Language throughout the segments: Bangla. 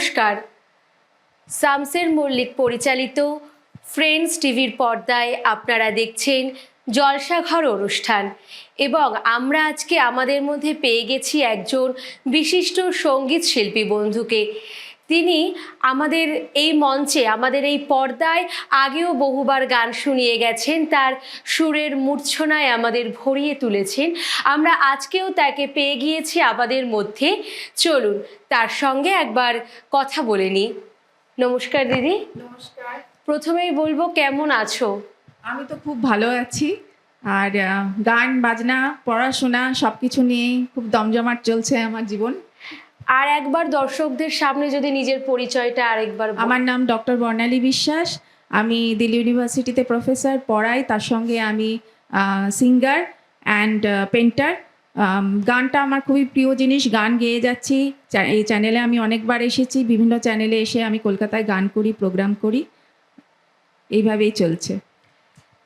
নমস্কার। সামসের মল্লিক পরিচালিত ফ্রেন্ডস টিভির পর্দায় আপনারা দেখছেন জলসাঘর অনুষ্ঠান এবং আমরা আজকে আমাদের মধ্যে পেয়ে গেছি একজন বিশিষ্ট সংগীত শিল্পী বন্ধুকে। তিনি আমাদের এই মঞ্চে আমাদের এই পর্দায় আগেও বহুবার গান শুনিয়ে গেছেন তার সুরের মূর্ছনায় আমাদের ভরিয়ে তুলেছেন। আমরা আজকেও তাকে পেয়ে গিয়েছি আমাদের মধ্যে। চলুন তার সঙ্গে একবার কথা বলে নিই। নমস্কার দিদি। নমস্কার। প্রথমেই বলব কেমন আছো? আমি তো খুব ভালো আছি। আর গান বাজনা পড়াশোনা সব কিছু নিয়েই খুব দমজমাট চলছে আমার জীবন। আর একবার দর্শকদের সামনে যদি নিজের পরিচয়টা আরেকবার আমার নাম ডক্টর বর্ণালী বিশ্বাস আমি দিল্লি ইউনিভার্সিটিতে প্রফেসর পড়াই তার সঙ্গে আমি সিঙ্গার অ্যান্ড পেন্টার গানটা আমার খুবই প্রিয় জিনিস গান গেয়ে যাচ্ছি। এই চ্যানেলে আমি অনেকবার এসেছি বিভিন্ন চ্যানেলে এসে আমি কলকাতায় গান করি প্রোগ্রাম করি। এইভাবেই চলছে।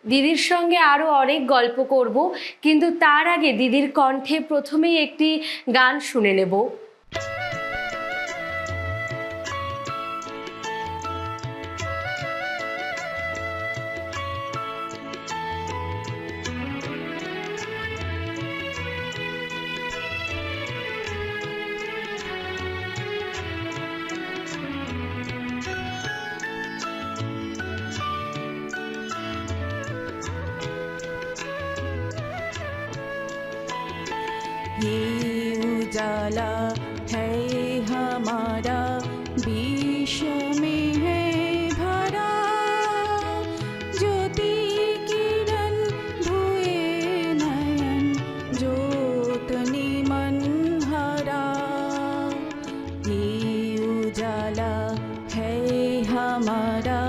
দিদির সঙ্গে আরও অনেক গল্প করব কিন্তু তার আগে দিদির কণ্ঠে প্রথমেই একটি গান শুনে নেব। Ramada.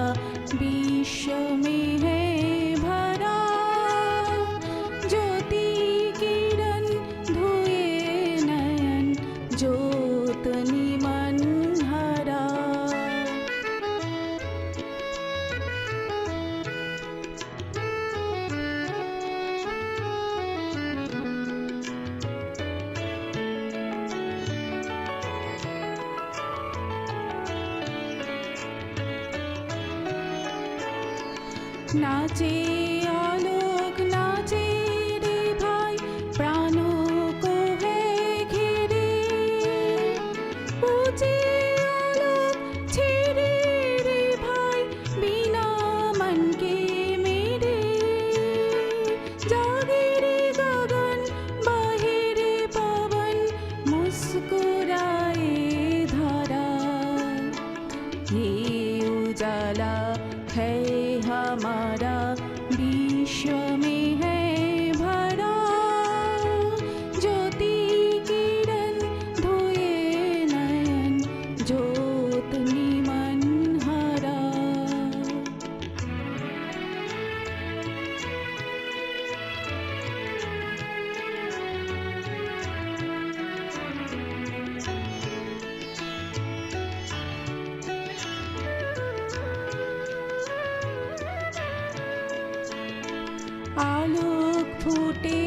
আলোক ফুটে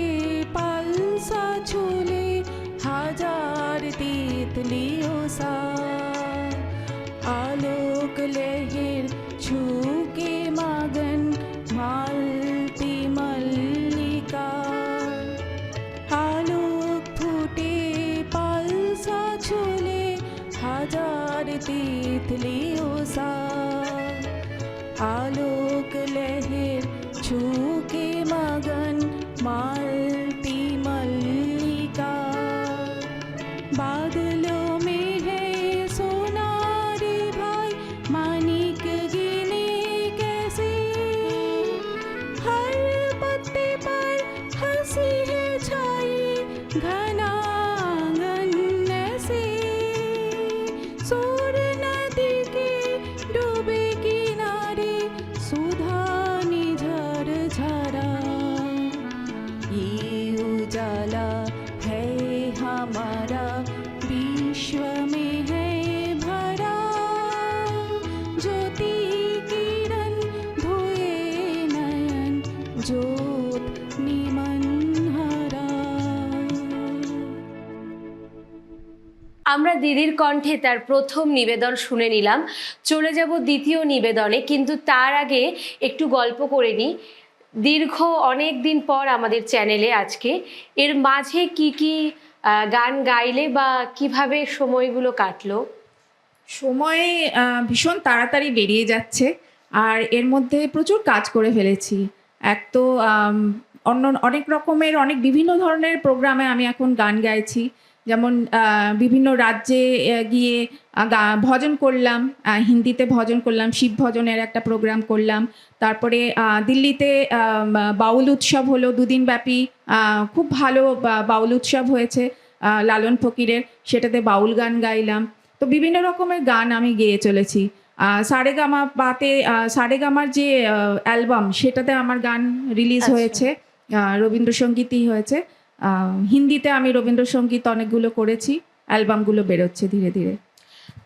পালসা ছুলে হাজার তিতলিও সা আলোক লহের ছুকে মাগন মালতি মল্লিকা। আলোক ফুটে পালসা ছুলে হাজার তিতলিও সা আলোক দিদির কণ্ঠে তার প্রথম নিবেদন শুনে নিলাম। চলে যাব দ্বিতীয় নিবেদনে, কিন্তু তার আগে একটু গল্প করে নিই। দীর্ঘ অনেক দিন পর আমাদের চ্যানেলে আজকে, এর মাঝে কি কি গান গাইলে বা কীভাবে সময়গুলো কাটলো? সময় ভীষণ তাড়াতাড়ি বেরিয়ে যাচ্ছে, আর এর মধ্যে প্রচুর কাজ করে ফেলেছি। এক তো অন্য, অনেক রকমের, অনেক বিভিন্ন ধরনের প্রোগ্রামে আমি এখন গান গাইছি। যেমন বিভিন্ন রাজ্যে গিয়ে গা- ভজন করলাম হিন্দিতে ভজন করলাম শিব ভজনের একটা প্রোগ্রাম করলাম। তারপরে দিল্লিতে বাউল উৎসব হলো দুদিন ব্যাপী খুব ভালো বাউল উৎসব হয়েছে লালন ফকিরের সেটাতে বাউল গান গাইলাম। তো বিভিন্ন রকমের গান আমি গেয়ে চলেছি। সারেগামা পাতে সারেগামার যে অ্যালবাম সেটাতে আমার গান রিলিজ আচ্ছা। হয়েছে রবীন্দ্রসঙ্গীতই হয়েছে। হিন্দিতে আমি রবীন্দ্রসঙ্গীত অনেকগুলো করেছি, অ্যালবামগুলো বেরোচ্ছে ধীরে ধীরে।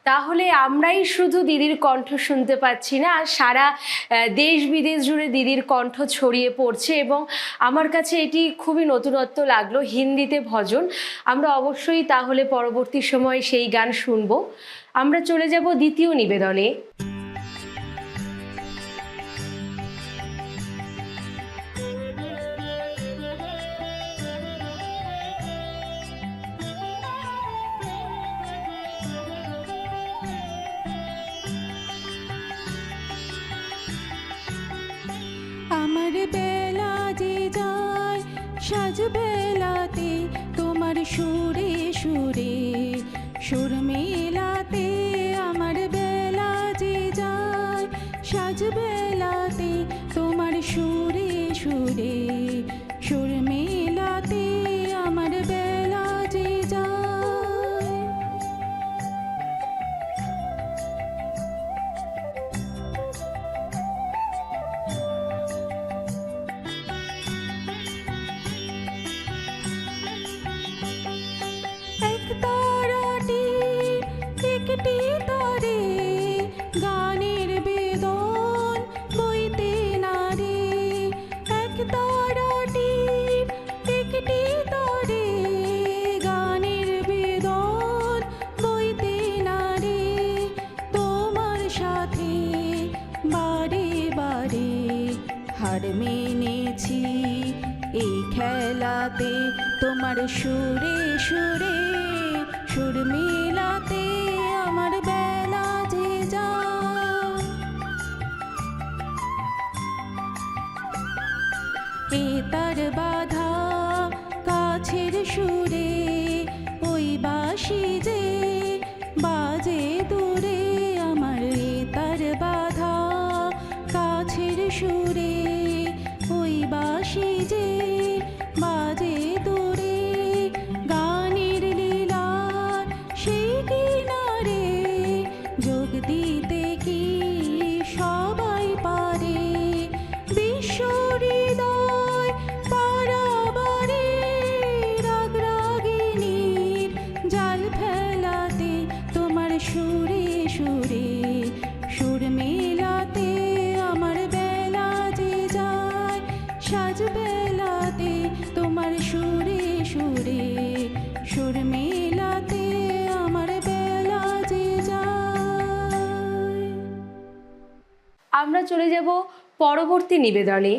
তাহলে আমরাই শুধু দিদির কণ্ঠ শুনতে পাচ্ছি না সারা দেশ বিদেশ জুড়ে দিদির কণ্ঠ ছড়িয়ে পড়ছে এবং আমার কাছে এটি খুবই নতুনত্ব লাগল, হিন্দিতে ভজন। আমরা অবশ্যই তাহলে পরবর্তী সময়ে সেই গান শুনব। আমরা চলে যাব দ্বিতীয় নিবেদনে। আমার বেলা যে যায় সাজ বেলাতে তোমার সুরে সুরে। সুরে সুর আমরা চলে যাব পরবর্তী নিবেদনে।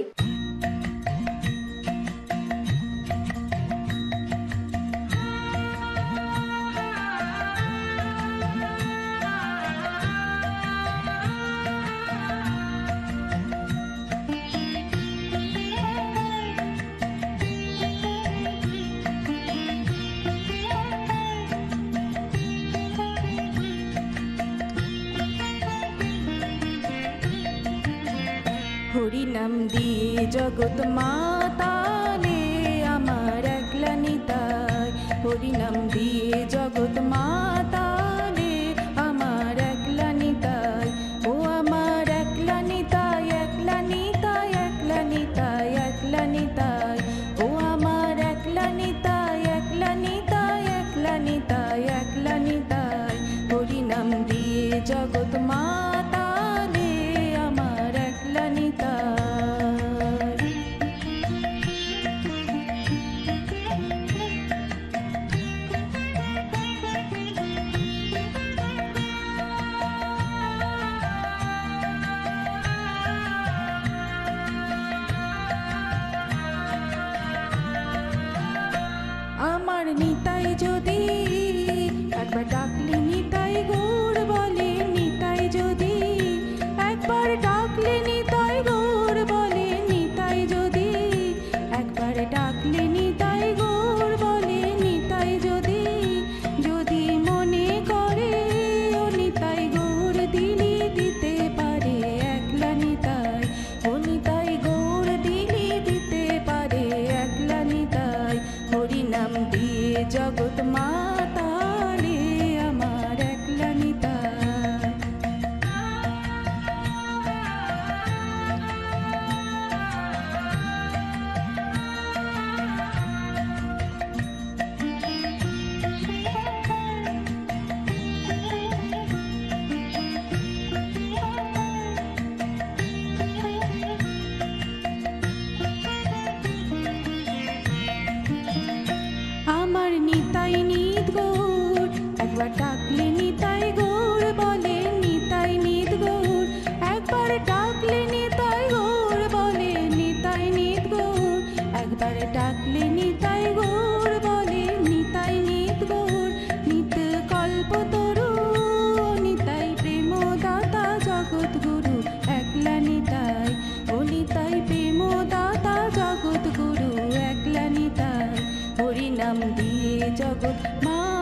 দিয়ে জগৎ মাতালে যদি জগৎ মাতালে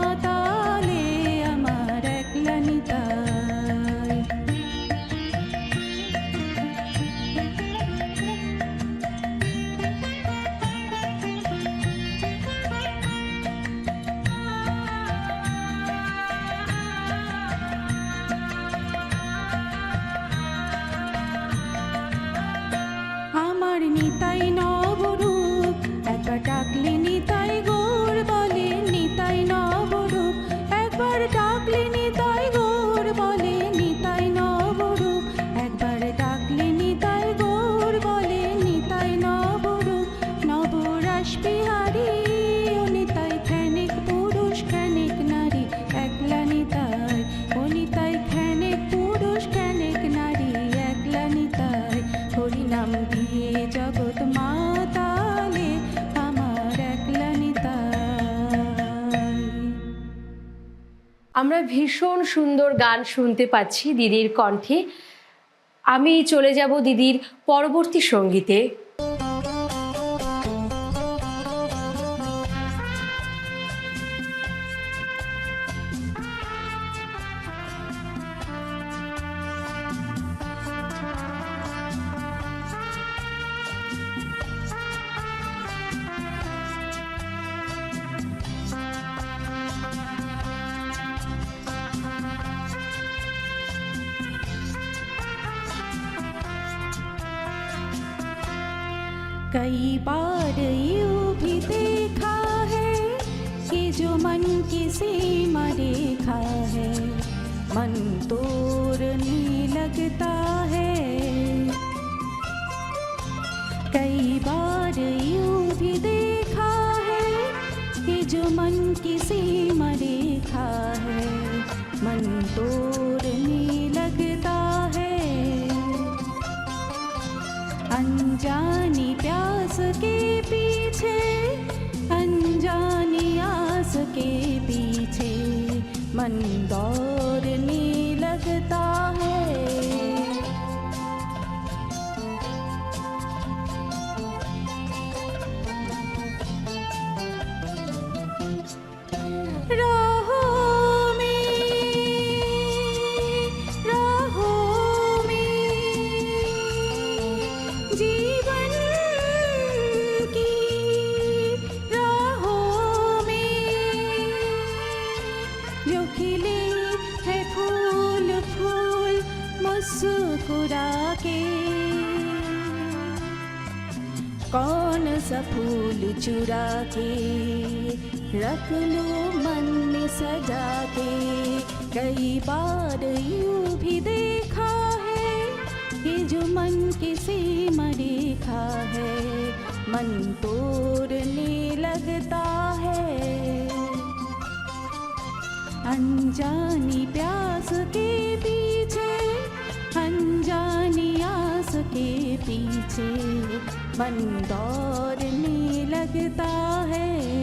আমরা ভীষণ সুন্দর গান শুনতে পাচ্ছি দিদির কণ্ঠে। আমি চলে যাব দিদির পরবর্তী সঙ্গীতে। कई बार यू भी देखा है कि जो मन की सीमा रेखा है, मन तोड़ने लगता है। कई बार यू भी देखा है कि जो मन की सीमा रेखा है, मन तोड़ने अनजानी प्यास के पीछे अनजानी आस के पीछे मन दौड़ने फूल चुरा के रख लो मन में सजा के कई बार यूँ भी देखा है कि जो मन की सीमा है, मन तोड़ने लगता है। अनजानी प्यास के पीछे, अनजानी आस के पीछे मंदौर में लगता है।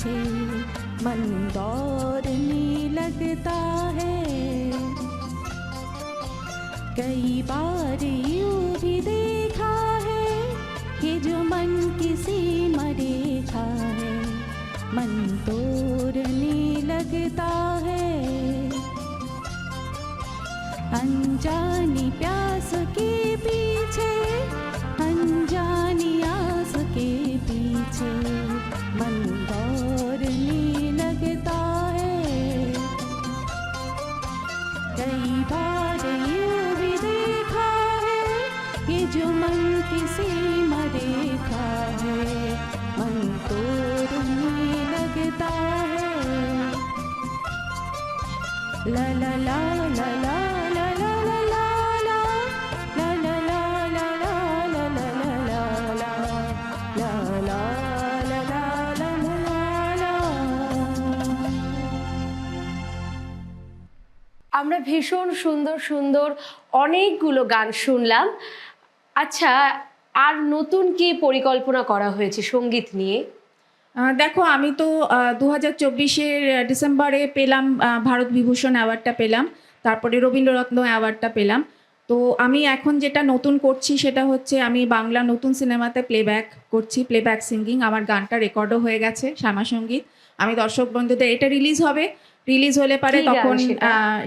पीछे मन दौड़ने लगता है। कई बार यूँ भी देखा है कि जो मन किसी मरेखा है, मन तोड़ने लगता है। अनजानी प्यास के पीछे, अनजानी आस के पीछे मन ভীষণ সুন্দর সুন্দর অনেকগুলো গান শুনলাম। আচ্ছা আর নতুন কি পরিকল্পনা করা হয়েছে সংগীত নিয়ে? দেখো, আমি তো দু হাজার চব্বিশের ডিসেম্বরে পেলাম ভারত বিভূষণ অ্যাওয়ার্ডটা পেলাম, তারপরে রবীন্দ্ররত্ন অ্যাওয়ার্ডটা পেলাম। তো আমি এখন যেটা নতুন করছি সেটা হচ্ছে, আমি বাংলা নতুন সিনেমাতে প্লেব্যাক করছি প্লেব্যাক সিঙ্গিং আমার গানটা রেকর্ডও হয়ে গেছে শ্যামা সংগীত আমি দর্শক বন্ধুদের, এটা রিলিজ হবে রিলিজ হলে পারে তখন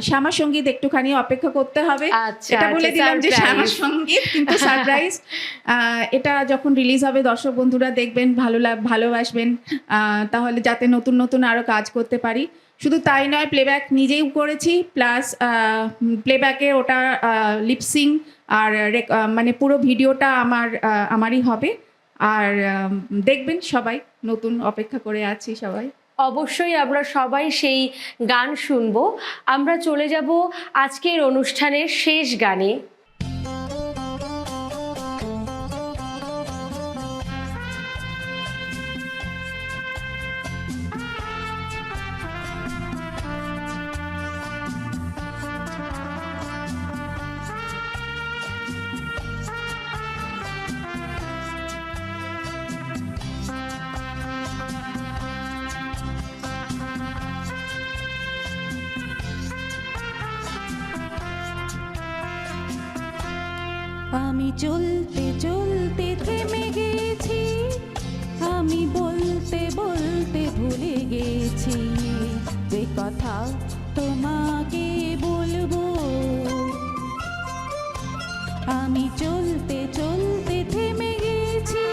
শ্যামা সংগীত একটুখানি অপেক্ষা করতে হবে। আচ্ছা এটা বলে আচ্ছা, দিলাম যে শ্যামা সংগীত কিন্তু সারপ্রাইজ এটা যখন রিলিজ হবে দর্শক বন্ধুরা দেখবেন ভালো লাগ ভালোবাসবেন তাহলে যাতে নতুন নতুন আরও কাজ করতে পারি। শুধু তাই নয় প্লেব্যাক নিজেই করেছি প্লাস প্লেব্যাকে ওটা লিপসিং আর মানে পুরো ভিডিওটা আমার আমারই হবে। আর দেখবেন সবাই নতুন অপেক্ষা করে আছি সবাই। অবশ্যই আমরা সবাই সেই গান শুনব। আমরা চলে যাব আজকের অনুষ্ঠানের শেষ গানে। চলতে চলতে থেমে গেছি। আমি বলতে বলতে ভুলে গেছি। যে কথা তোমাকে বলব। আমি চলতে চলতে থেমে গেছি।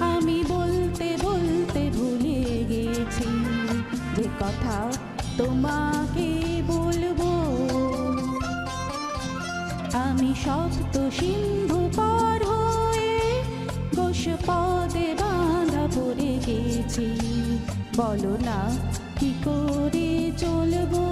আমি বলতে বলতে ভুলে গেছি। যে কথা তোমাকে আমি সপ্ত সিন্ধু পার হয়ে ঘোষ পদে বাঁধা পড়ে গেছি। বলো না, কি করে চলবো?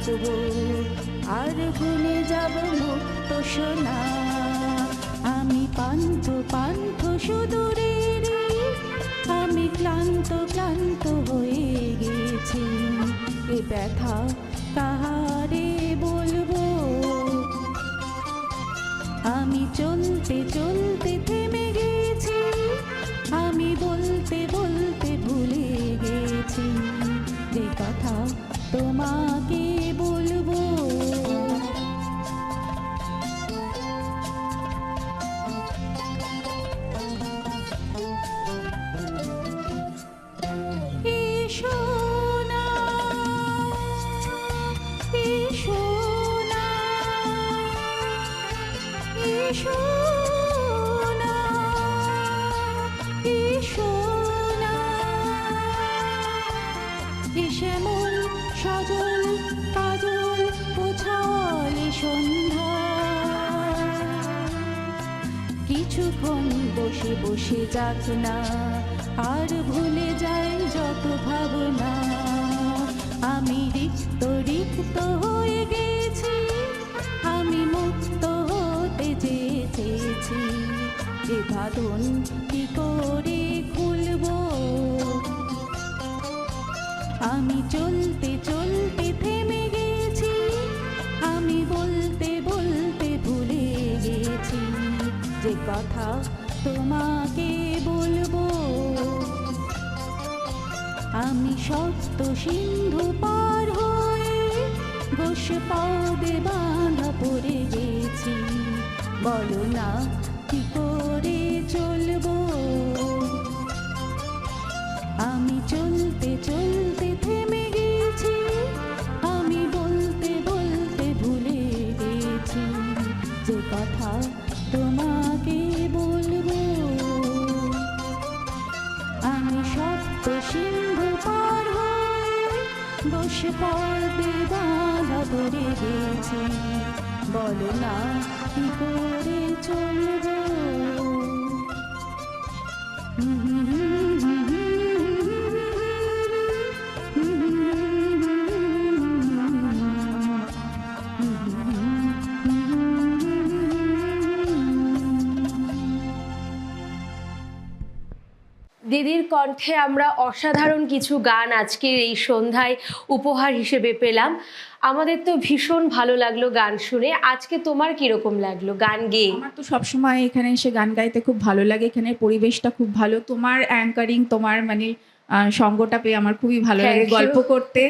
কাঁদবো আর গুনে যাব মুক্ত সোনা। আমি পান্থ পান্থ সুদূরে আমি ক্লান্ত ক্লান্ত হয়ে গেছি। এ ব্যথা কাহারে বলব? আমি চলতে চলতে থেমে গেছি। আমি বলতে বলতে ভুলে গেছি। যে কথা তোমাকে বলব বসে বসে যাক না। আর ভুলে যায় যত ভাবনা। কণ্ঠে আমরা অসাধারণ কিছু গান আজকের এই সন্ধ্যায় উপহার হিসেবে পেলাম। আমাদের তো ভীষণ ভালো লাগল গান শুনে। আজকে তোমার কীরকম লাগল গান গেয়ে আমার তো সবসময় এখানে এসে গান গাইতে খুব ভালো লাগে। এখানে পরিবেশটা খুব ভালো। তোমার অ্যাঙ্কারিং তোমার মানে সঙ্গটা পেয়ে আমার খুবই ভালো লাগে। গল্প করতে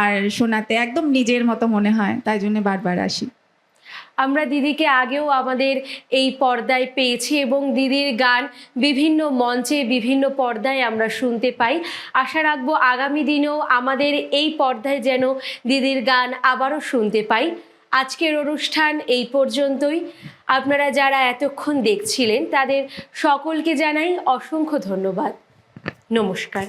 আর শোনাতে একদম নিজের মতো মনে হয়। তাই জন্য বারবার আসি। আমরা দিদিকে আগেও আমাদের এই পর্দায় পেয়েছি এবং দিদির গান বিভিন্ন মঞ্চে, বিভিন্ন পর্দায় আমরা শুনতে পাই। আশা রাখব আগামী দিনেও আমাদের এই পর্দায় যেন দিদির গান আবারও শুনতে পাই। আজকের অনুষ্ঠান এই পর্যন্তই। আপনারা যারা এতক্ষণ দেখছিলেন, তাদের সকলকে জানাই অসংখ্য ধন্যবাদ। নমস্কার।